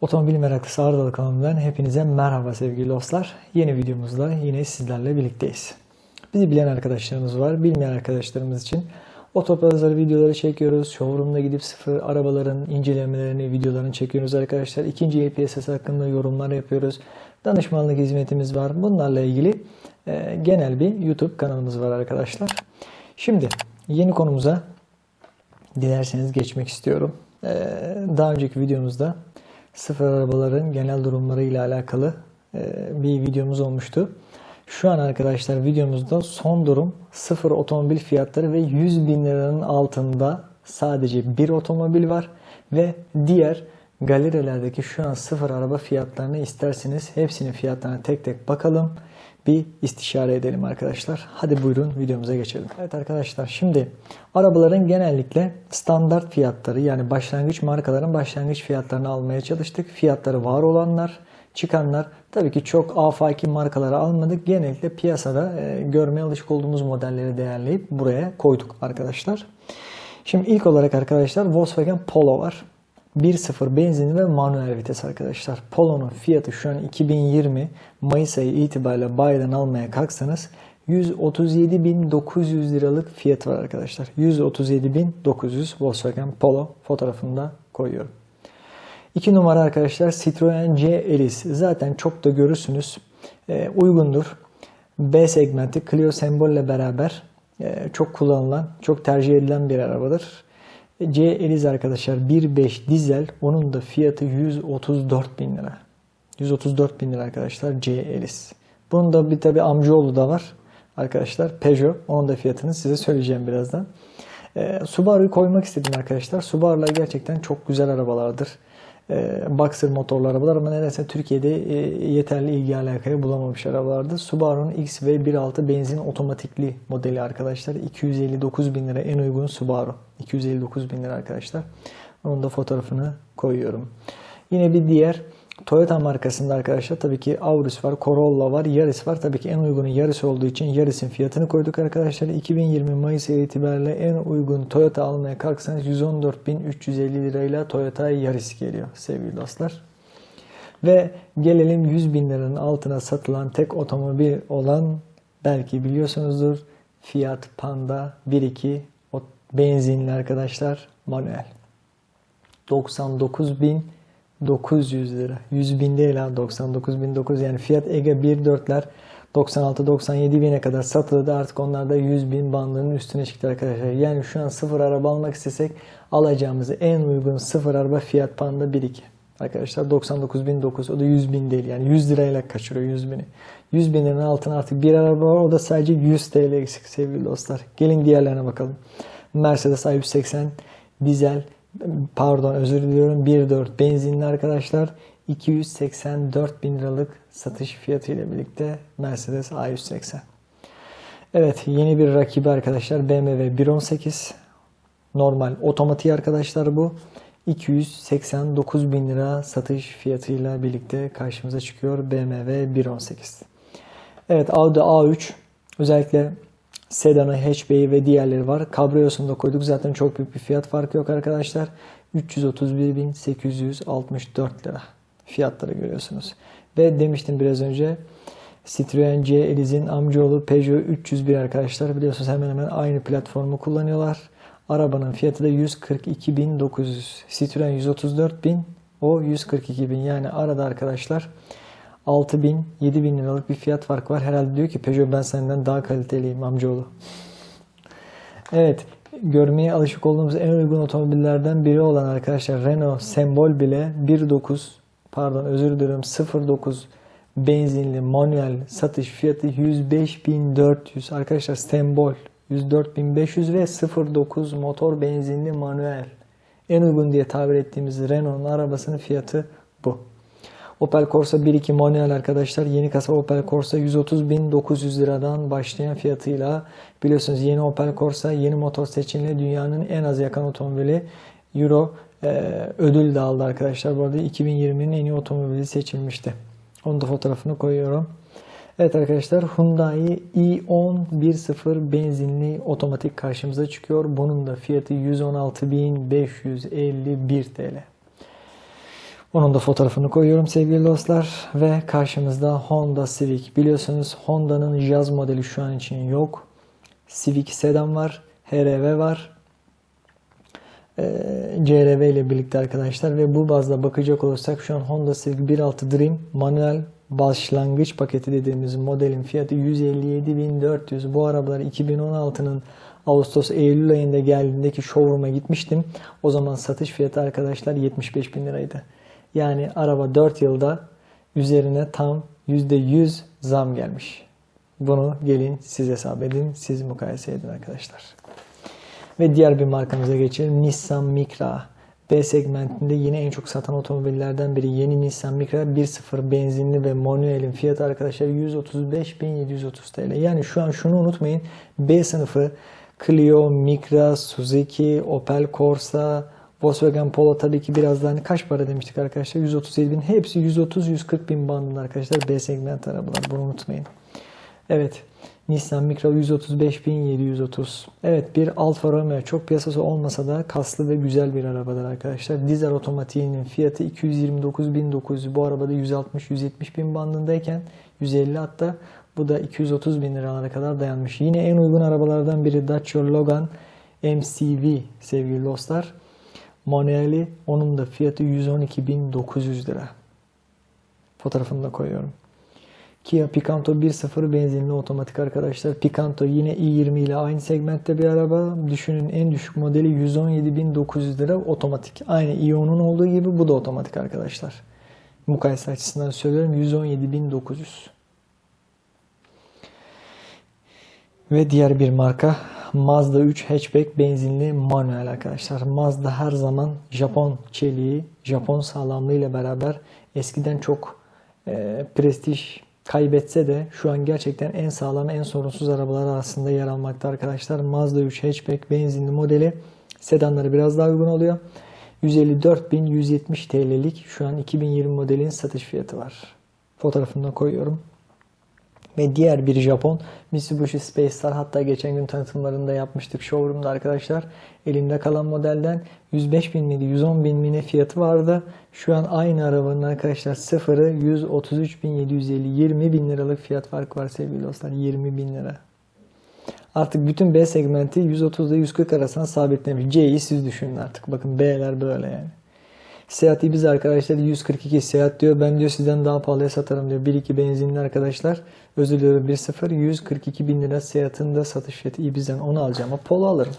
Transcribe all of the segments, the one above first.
Otomobil meraklısı Ardalı kanalından hepinize merhaba sevgili dostlar. Yeni videomuzda yine sizlerle birlikteyiz. Bizi bilen arkadaşlarımız var, bilmeyen arkadaşlarımız için otopazarı videoları çekiyoruz. Showroom'da gidip sıfır arabaların incelemelerini, videolarını çekiyoruz arkadaşlar. İkinci el piyasası hakkında yorumlar yapıyoruz. Danışmanlık hizmetimiz var. Bunlarla ilgili e, genel bir YouTube kanalımız var arkadaşlar. Şimdi yeni konumuza dilerseniz geçmek istiyorum. Ee, Daha önceki videomuzda sıfır arabaların genel durumları ile alakalı e, bir videomuz olmuştu. Şu an arkadaşlar videomuzda son durum sıfır otomobil fiyatları ve 100 bin liranın altında sadece bir otomobil var ve diğer galerilerdeki şu an sıfır araba fiyatlarını isterseniz hepsinin fiyatlarına tek tek bakalım bir istişare edelim arkadaşlar. Hadi buyurun videomuza geçelim. Evet arkadaşlar şimdi arabaların genellikle standart fiyatları yani başlangıç markaların başlangıç fiyatlarını almaya çalıştık. Fiyatları var olanlar, çıkanlar tabii ki çok afaki markaları almadık. Genellikle piyasada e, görmeye alışık olduğumuz modelleri değerleyip buraya koyduk arkadaşlar. Şimdi ilk olarak arkadaşlar Volkswagen Polo var. 1.0 benzinli ve manuel vites arkadaşlar. Polo'nun fiyatı şu an 2020 Mayıs ayı itibariyle bayiden almaya kalksanız 137.900 liralık fiyatı var arkadaşlar. 137.900 Volkswagen Polo fotoğrafını da koyuyorum. 2 numara arkadaşlar Citroen C Elis. Zaten çok da görürsünüz. Ee, uygundur. B segmenti Clio sembolle beraber e, çok kullanılan, çok tercih edilen bir arabadır. C Eliz arkadaşlar 1.5 dizel. Onun da fiyatı 134 bin lira. 134 bin lira arkadaşlar C Eliz. Bunun da bir tabi amcaoğlu da var arkadaşlar. Peugeot. Onun da fiyatını size söyleyeceğim birazdan. Ee, Subaru'yu koymak istedim arkadaşlar. Subaru'lar gerçekten çok güzel arabalardır. Ee, Boxer motorlu arabalar ama nedense Türkiye'de e, yeterli ilgi alakayı bulamamış arabalardı. Subaru'nun X ve 1.6 benzin otomatikli modeli arkadaşlar. 259 bin lira en uygun Subaru. 259 bin lira arkadaşlar. Onun da fotoğrafını koyuyorum. Yine bir diğer Toyota markasında arkadaşlar tabii ki Auris var, Corolla var, Yaris var. Tabii ki en uygunu Yaris olduğu için Yaris'in fiyatını koyduk arkadaşlar. 2020 Mayıs ayı itibariyle en uygun Toyota almaya kalksanız 114.350 lirayla Toyota Yaris geliyor sevgili dostlar. Ve gelelim 100 bin liranın altına satılan tek otomobil olan belki biliyorsunuzdur Fiat Panda 1.2 o benzinli arkadaşlar manuel. 99.900 lira. 100 bin değil ha 99.900 yani Fiat Ege 1.4'ler 96-97 bine kadar satıldı artık onlar da 100 bin bandının üstüne çıktı arkadaşlar. Yani şu an sıfır araba almak istesek alacağımız en uygun sıfır araba Fiat Panda 1.2. Arkadaşlar 99.900 o da 100 bin değil yani 100 lirayla kaçırıyor 100 bini. 100 binin altına artık bir araba var o da sadece 100 TL eksik sevgili dostlar. Gelin diğerlerine bakalım. Mercedes A180 dizel pardon özür diliyorum 1.4 benzinli arkadaşlar 284 bin liralık satış fiyatı ile birlikte Mercedes A180. Evet yeni bir rakibi arkadaşlar BMW 1.18 normal otomatik arkadaşlar bu 289 bin lira satış fiyatıyla birlikte karşımıza çıkıyor BMW 1.18. Evet Audi A3 özellikle sedanı, hatchback'i ve diğerleri var. Cabrios'unu da koyduk. Zaten çok büyük bir fiyat farkı yok arkadaşlar. 331.864 lira fiyatları görüyorsunuz. Ve demiştim biraz önce Citroen C Eliz'in amcaoğlu Peugeot 301 arkadaşlar. Biliyorsunuz hemen hemen aynı platformu kullanıyorlar. Arabanın fiyatı da 142.900. Citroen 134.000 o 142.000 yani arada arkadaşlar 6 bin, 7 bin liralık bir fiyat farkı var. Herhalde diyor ki Peugeot ben senden daha kaliteliyim amcaoğlu. Evet, görmeye alışık olduğumuz en uygun otomobillerden biri olan arkadaşlar Renault Sembol bile 1.9 pardon özür dilerim 0.9 benzinli manuel satış fiyatı 105.400 arkadaşlar Sembol 104.500 ve 0.9 motor benzinli manuel en uygun diye tabir ettiğimiz Renault'un arabasının fiyatı bu. Opel Corsa 1.2 manuel arkadaşlar. Yeni kasa Opel Corsa 130.900 liradan başlayan fiyatıyla biliyorsunuz yeni Opel Corsa yeni motor seçimli dünyanın en az yakan otomobili Euro e, ödül de aldı arkadaşlar. Bu arada 2020'nin en iyi otomobili seçilmişti. Onun da fotoğrafını koyuyorum. Evet arkadaşlar Hyundai i10 1.0 benzinli otomatik karşımıza çıkıyor. Bunun da fiyatı 116.551 TL. Onun da fotoğrafını koyuyorum sevgili dostlar. Ve karşımızda Honda Civic. Biliyorsunuz Honda'nın Jazz modeli şu an için yok. Civic Sedan var. HRV var. Ee, CRV ile birlikte arkadaşlar ve bu bazda bakacak olursak şu an Honda Civic 1.6 Dream manuel başlangıç paketi dediğimiz modelin fiyatı 157.400. Bu arabalar 2016'nın Ağustos Eylül ayında geldiğindeki showroom'a gitmiştim. O zaman satış fiyatı arkadaşlar 75 bin liraydı. Yani araba 4 yılda üzerine tam %100 zam gelmiş. Bunu gelin siz hesap edin, siz mukayese edin arkadaşlar. Ve diğer bir markamıza geçelim. Nissan Micra. B segmentinde yine en çok satan otomobillerden biri. Yeni Nissan Micra 1.0 benzinli ve manuelin fiyatı arkadaşlar 135.730 TL. Yani şu an şunu unutmayın. B sınıfı Clio, Micra, Suzuki, Opel Corsa, Volkswagen Polo tabii ki biraz daha hani kaç para demiştik arkadaşlar? 137 bin. Hepsi 130-140 bin bandında arkadaşlar. B segment arabalar. Bunu unutmayın. Evet. Nissan Micra 135.730. Evet bir Alfa Romeo çok piyasası olmasa da kaslı ve güzel bir arabadır arkadaşlar. Dizel otomatiğinin fiyatı 229.900. Bu arabada 160-170 bin bandındayken 150 hatta bu da 230 bin liralara kadar dayanmış. Yine en uygun arabalardan biri Dacia Logan MCV sevgili dostlar. Manueli onun da fiyatı 112.900 lira. Fotoğrafını da koyuyorum. Kia Picanto 1.0 benzinli otomatik arkadaşlar. Picanto yine i20 ile aynı segmentte bir araba. Düşünün en düşük modeli 117.900 lira otomatik. Aynı Ion'un olduğu gibi bu da otomatik arkadaşlar. Mukayese açısından söylüyorum 117.900. Ve diğer bir marka Mazda 3 hatchback benzinli manuel arkadaşlar. Mazda her zaman Japon çeliği, Japon sağlamlığı ile beraber eskiden çok e, prestij kaybetse de şu an gerçekten en sağlam, en sorunsuz arabalar arasında yer almakta arkadaşlar. Mazda 3 hatchback benzinli modeli sedanları biraz daha uygun oluyor. 154.170 TL'lik şu an 2020 modelin satış fiyatı var. Fotoğrafını da koyuyorum. Ve diğer bir Japon Mitsubishi Space Star hatta geçen gün tanıtımlarında yapmıştık showroom'da arkadaşlar. Elimde kalan modelden 105 bin miydi 110 bin mi ne fiyatı vardı. Şu an aynı arabanın arkadaşlar sıfırı 133 bin 750 20 bin liralık fiyat farkı var sevgili dostlar 20 bin lira. Artık bütün B segmenti 130 ile 140 arasında sabitlemiş. C'yi siz düşünün artık. Bakın B'ler böyle yani. Seat Ibiza arkadaşlar 142 Seat diyor. Ben diyor sizden daha pahalıya satarım diyor. 1-2 benzinli arkadaşlar. Özür diliyorum 1-0 142 bin lira Seat'ın da satış fiyatı Ibiza'nın. Onu alacağım ama Polo alırım.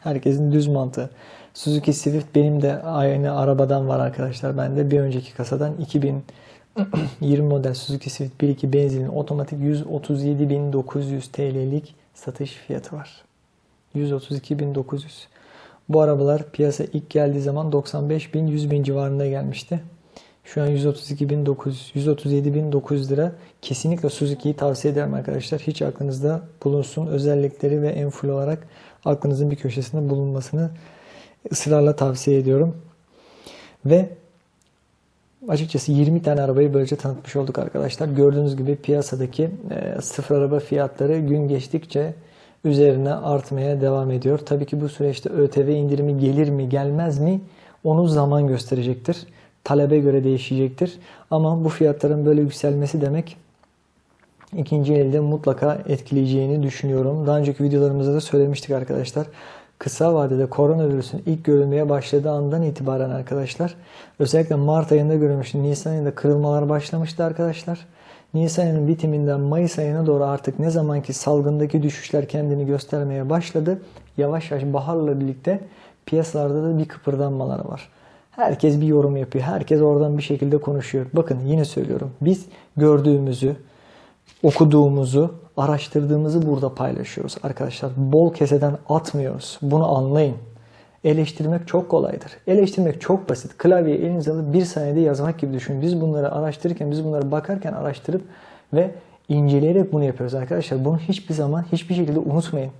Herkesin düz mantığı. Suzuki Swift benim de aynı arabadan var arkadaşlar. Bende bir önceki kasadan 2020 model Suzuki Swift 1.2 benzinli otomatik 137.900 TL'lik satış fiyatı var. 132.900. Bu arabalar piyasa ilk geldiği zaman 95 bin 100 bin civarında gelmişti. Şu an 132.900 137.900 lira. Kesinlikle Suzuki'yi tavsiye ederim arkadaşlar. Hiç aklınızda bulunsun. Özellikleri ve en full olarak aklınızın bir köşesinde bulunmasını ısrarla tavsiye ediyorum. Ve açıkçası 20 tane arabayı böylece tanıtmış olduk arkadaşlar. Gördüğünüz gibi piyasadaki e, sıfır araba fiyatları gün geçtikçe üzerine artmaya devam ediyor. Tabii ki bu süreçte ÖTV indirimi gelir mi gelmez mi onu zaman gösterecektir. Talebe göre değişecektir. Ama bu fiyatların böyle yükselmesi demek ikinci elde mutlaka etkileyeceğini düşünüyorum. Daha önceki videolarımızda da söylemiştik arkadaşlar. Kısa vadede koronavirüsün ilk görülmeye başladığı andan itibaren arkadaşlar özellikle Mart ayında görülmüştü. Nisan ayında kırılmalar başlamıştı arkadaşlar. Nisan ayının bitiminden Mayıs ayına doğru artık ne zamanki salgındaki düşüşler kendini göstermeye başladı. Yavaş yavaş baharla birlikte piyasalarda da bir kıpırdanmalar var. Herkes bir yorum yapıyor. Herkes oradan bir şekilde konuşuyor. Bakın yine söylüyorum. Biz gördüğümüzü, okuduğumuzu, araştırdığımızı burada paylaşıyoruz arkadaşlar. Bol keseden atmıyoruz. Bunu anlayın. Eleştirmek çok kolaydır. Eleştirmek çok basit. Klavyeyi elinize alıp bir saniyede yazmak gibi düşünün. Biz bunları araştırırken, biz bunları bakarken araştırıp ve inceleyerek bunu yapıyoruz arkadaşlar. Bunu hiçbir zaman, hiçbir şekilde unutmayın.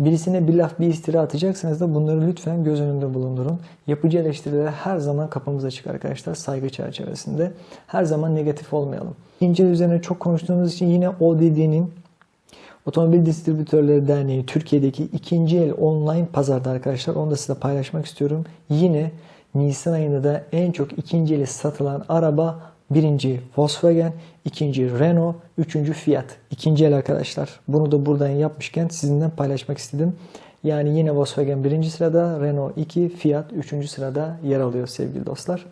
Birisine bir laf, bir istira atacaksınız da bunları lütfen göz önünde bulundurun. Yapıcı eleştiriler her zaman kapımıza açık arkadaşlar saygı çerçevesinde. Her zaman negatif olmayalım. İnce üzerine çok konuştuğumuz için yine ODD'nin Otomobil Distribütörleri Derneği Türkiye'deki ikinci el online pazarda arkadaşlar. Onu da size paylaşmak istiyorum. Yine Nisan ayında da en çok ikinci eli satılan araba birinci Volkswagen, ikinci Renault, üçüncü Fiat. İkinci el arkadaşlar. Bunu da buradan yapmışken sizinle paylaşmak istedim. Yani yine Volkswagen birinci sırada, Renault 2, Fiat üçüncü sırada yer alıyor sevgili dostlar.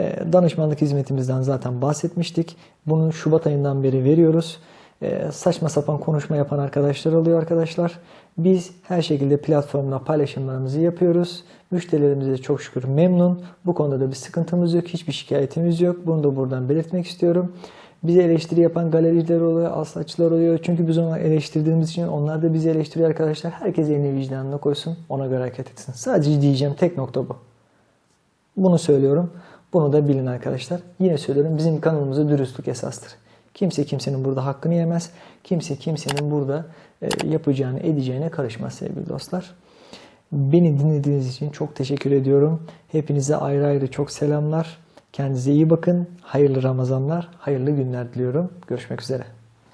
Ee, Danışmanlık hizmetimizden zaten bahsetmiştik. Bunu Şubat ayından beri veriyoruz. Ee, Saçma sapan konuşma yapan arkadaşlar oluyor arkadaşlar. Biz her şekilde platformda paylaşımlarımızı yapıyoruz. Müşterilerimiz de çok şükür memnun. Bu konuda da bir sıkıntımız yok. Hiçbir şikayetimiz yok. Bunu da buradan belirtmek istiyorum. Bize eleştiri yapan galericiler oluyor, aslatçılar oluyor. Çünkü biz onu eleştirdiğimiz için onlar da bizi eleştiriyor arkadaşlar. Herkes elini vicdanına koysun, ona göre hareket etsin. Sadece diyeceğim tek nokta bu. Bunu söylüyorum. Bunu da bilin arkadaşlar. Yine söylüyorum bizim kanalımızda dürüstlük esastır. Kimse kimsenin burada hakkını yemez. Kimse kimsenin burada e, yapacağını edeceğine karışmaz sevgili dostlar. Beni dinlediğiniz için çok teşekkür ediyorum. Hepinize ayrı ayrı çok selamlar. Kendinize iyi bakın. Hayırlı Ramazanlar, hayırlı günler diliyorum. Görüşmek üzere.